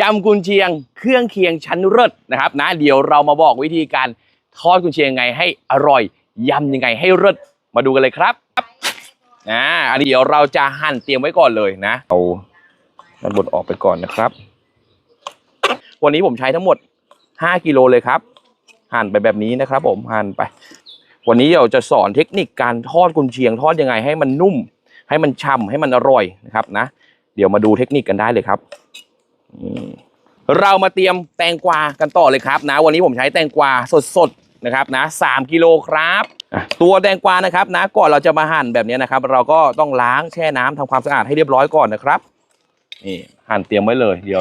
ยำกุนเชียงเครื่องเคียงชั้นเลิศนะครับนะเดี๋ยวเรามาบอกวิธีการทอดกุนเชียงไงให้อร่อยยำยังไงให้เลิศมาดูกันเลยครับอ่าอันนี้เดี๋ยวเราจะหั่นเตรียมไว้ก่อนเลยนะเอาด้านบนออกไปก่อนนะครับ วันนี้ผมใช้ทั้งหมด 5กิโลเลยครับ หั่นไปแบบนี้นะครับ ผมหั่นไป วันนี้เราจะสอนเทคนิคการทอดกุนเชียง ทอดยังไงให้มันนุ่ม ให้มันฉ่ำให้มันอร่อยนะครับนะ เดี๋ยวมาดูเทคนิคกันได้เลยครับ เรามาเตรียมแตงกวากันต่อเลยครับ นะ วันนี้ผมใช้แตงกวาสดๆนะครับนะสามกิโลครับอะตัวแตงกวานะครับนะก่อนเราจะมาหั่นแบบนี้นะครับ เราก็ต้องล้างแช่น้ำทำความสะอาดให้เรียบร้อยก่อนนะครับนี่หั่นเตรียมไว้เลยเดี๋ยว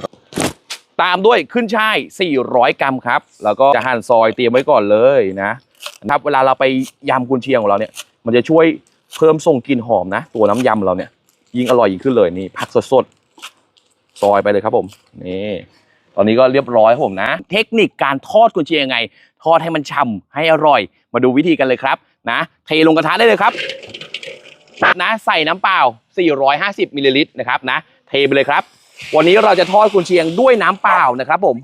ตามด้วยขึ้นช่าย 400 กรัมครับ แล้วก็จะหั่นซอยเตรียมไว้ก่อนเลยนะครับ เวลาเราไปยำกุนเชียงของเราเนี่ย มันจะช่วยเพิ่มส่งกลิ่นหอมนะ ตัวน้ำยำเราเนี่ย ยิ่งอร่อยยิ่งขึ้นเลยนี่ผักสดๆ ซอยไปเลยครับผมนี่ตอนนี้ก็เรียบร้อยครับผมนะ เทคนิคการทอดกุนเชียงยังไง ทอดให้มันฉ่ำให้อร่อย มาดูวิธีกันเลยครับนะเทลงกระทะได้เลยครับนะใส่น้ำเปล่า 450มิลลิลิตรนะครับนะเทไปเลยครับ วันนี้เราจะทอดกุนเชียงด้วยน้ำเปล่านะครับผม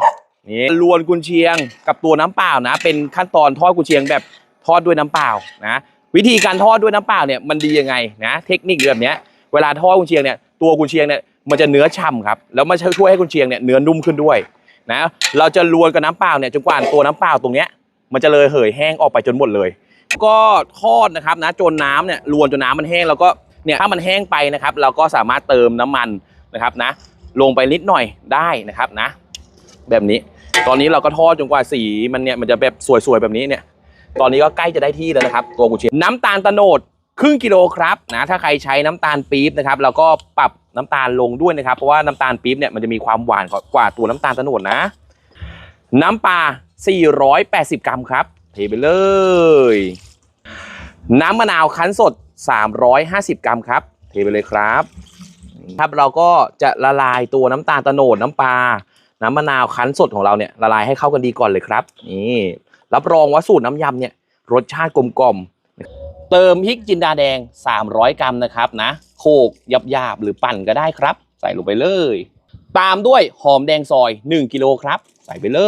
นี่ลวนกุนเชียงกับตัวน้ำเปล่านะ เป็นขั้นตอนทอดกุนเชียงแบบทอดด้วยน้ำเปล่านะวิธีการทอดด้วยน้ำเปล่าเนี่ยมันดียังไงนะเทคนิคแบบเนี้ยเวลาทอดกุนเชียงเนี่ยตัวกุนเชียงเนี่ย มันจะเนื้อฉ่ำครับ แล้วมันช่วยให้กุนเชียงเนี่ยเนื้อนุ่มขึ้นด้วยนะเราจะลวนกับน้ำเปล่าเนี่ยจนกว่าตัวน้ำเปล่าตรงเนี้ยมันจะเลยเหยแห้งออกไปจนหมดเลย ก็ทอดนะครับนะจนน้ำเนี่ยลวนจนน้ำมันแห้งแล้วก็เนี่ยถ้ามันแห้งไปนะครับ เราก็สามารถเติมน้ำมันนะครับนะ ลงไปนิดหน่อยได้นะครับนะ แบบนี้ตอนนี้เราก็ทอดจนกว่าสีมันเนี่ยมันจะแบบสวยๆแบบนี้เนี่ย ตอนนี้ก็ใกล้จะได้ที่แล้วนะครับ ตัวกุเชียงน้ำตาลตะโนด ครึ่งกิโลครับนะถ้าใครใช้น้ำตาลปี๊บนะครับเราก็ปรับน้ำตาลลงด้วยนะครับ เพราะว่าน้ำตาลปี๊บเนี่ยมันจะมีความหวานกว่าตัวน้ำตาลตะโนดนะ น้ำปลา 480 กรัมครับเทไปเลย น้ำมะนาวคั้นสด 350 กรัมครับ เทไปเลยครับ ครับเราก็จะละลายตัวน้ำตาลตะโนดน้ำปลา น้ำมะนาวคั้นสดของเราเนี่ยละลายให้เข้ากันดีก่อนเลยครับ นี่ รับรองว่าสูตรน้ำยำเนี่ยรสชาติกลมกล่อม เติมพริกจินดาแดง 300 กรัมนะครับนะโขกหยาบๆหรือปั่นก็ได้ครับ ใส่ลงไปเลย ตามด้วยหอมแดงซอย 1กิโลครับ ใส่ไปเล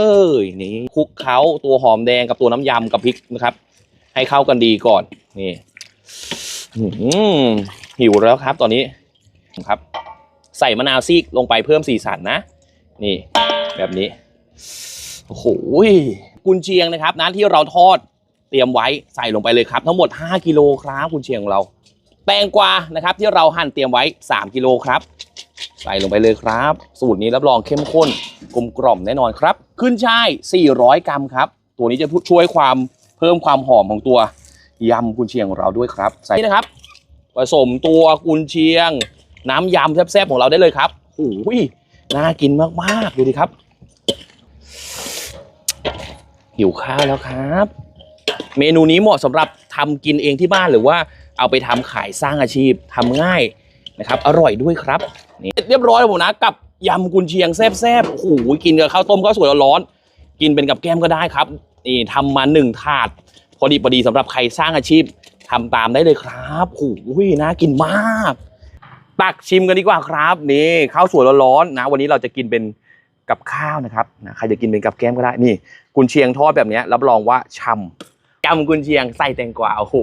ยนี่คลุกเคล้าตัวหอมแดงกับตัวน้ำยำกับพริกนะครับ ให้เข้ากันดีก่อนนี่หิวแล้วครับตอนนี้ครับ ใส่มะนาวซีกลงไปเพิ่มสีสันนะ นี่ แบบนี้โอ้โหกุนเชียงนะครับนะที่เราทอด เตรียมไว้ใส่ลงไปเลยครับทั้งหมด 5 กิโลครับกุนเชียงของเรา แตงกวานะครับที่เราหั่นเตรียมไว้ 3 กิโลครับ ใส่ลงไปเลยครับ สูตรนี้รับรองเข้มข้นกลมกล่อมแน่นอนครับ ขึ้นช่าย 400 กรัมครับ ตัวนี้จะช่วยความเพิ่มความหอมของตัวยำกุนเชียงของเราด้วยครับ ใส่นี่นะครับผสมตัวกุนเชียง น้ำยำแซ่บๆของเราได้เลยครับโอ้ยน่ากินมากๆดูดิครับหิวข้าวแล้วครับ เมนูนี้เหมาะสำหรับทำกินเองที่บ้านหรือว่าเอาไปทำขายสร้างอาชีพทำง่ายนะครับ อร่อยด้วยครับนี่เรียบร้อยแล้วผมนะกับยำกุนเชียงแซ่บๆโอ้โหกินกับข้าวต้มข้าวสวยร้อนๆกินเป็นกับแก้มก็ได้ครับนี่ทำมาหนึ่งถาด พอดีพอดีสำหรับใครสร้างอาชีพทำตามได้เลยครับโอ้โหน่ากินมาก ตักชิมกันดีกว่าครับนี่ข้าวสวยร้อนๆนะ วันนี้เราจะกินเป็นกับข้าวนะครับนะใครจะกินเป็นกับแก้มก็ได้นี่กุนเชียงทอดแบบนี้รับรองว่าช่ำ ยำกุนเชียงใส่แตงกวาโอ้โห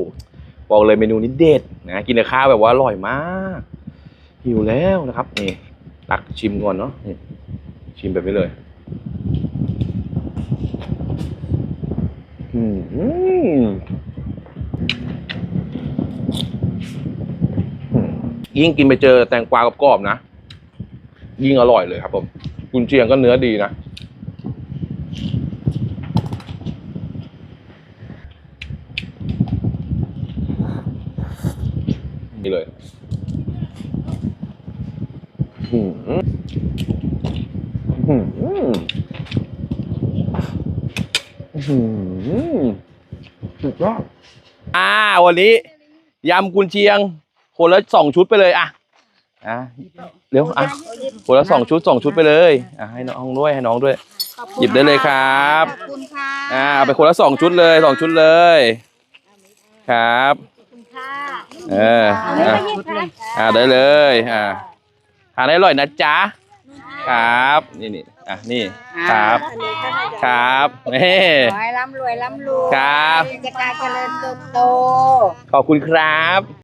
บอกเลยเมนูนี้เด็ดนะกินกับข้าวแบบว่าอร่อยมากหิวแล้วนะครับนี่ตักชิมก่อนเนาะชิมแบบนี้เลยอืมยิ่งกินไปเจอแตงกวากรอบๆนะ ยิ่งอร่อยเลยครับผมกุนเชียงก็เนื้อดีนะ นี่เลยอืมอืมอืมอืมสุดยอดอ่าวันนี้ยำกุนเชียงคนละสองชุดไปเลยอะอะเร็วอะคนละสองชุดสองชุดไปเลยอะให้น้องด้วยให้น้องด้วย หยิบได้เลยครับขอบคุณค่ะอ่าเอาไปคนละสองชุดเลยสองชุดเลย ครับ เออเอาอะไปหยิบค่ะอ่าได้เลยอ่าทานให้อร่อยนะจ๊ะครับนี่นี่อะนี่ครับ ครับนี่ขอให้ร่ำรวยร่ำรวยครับกิจการเจริญเติบโตขอบคุณครับ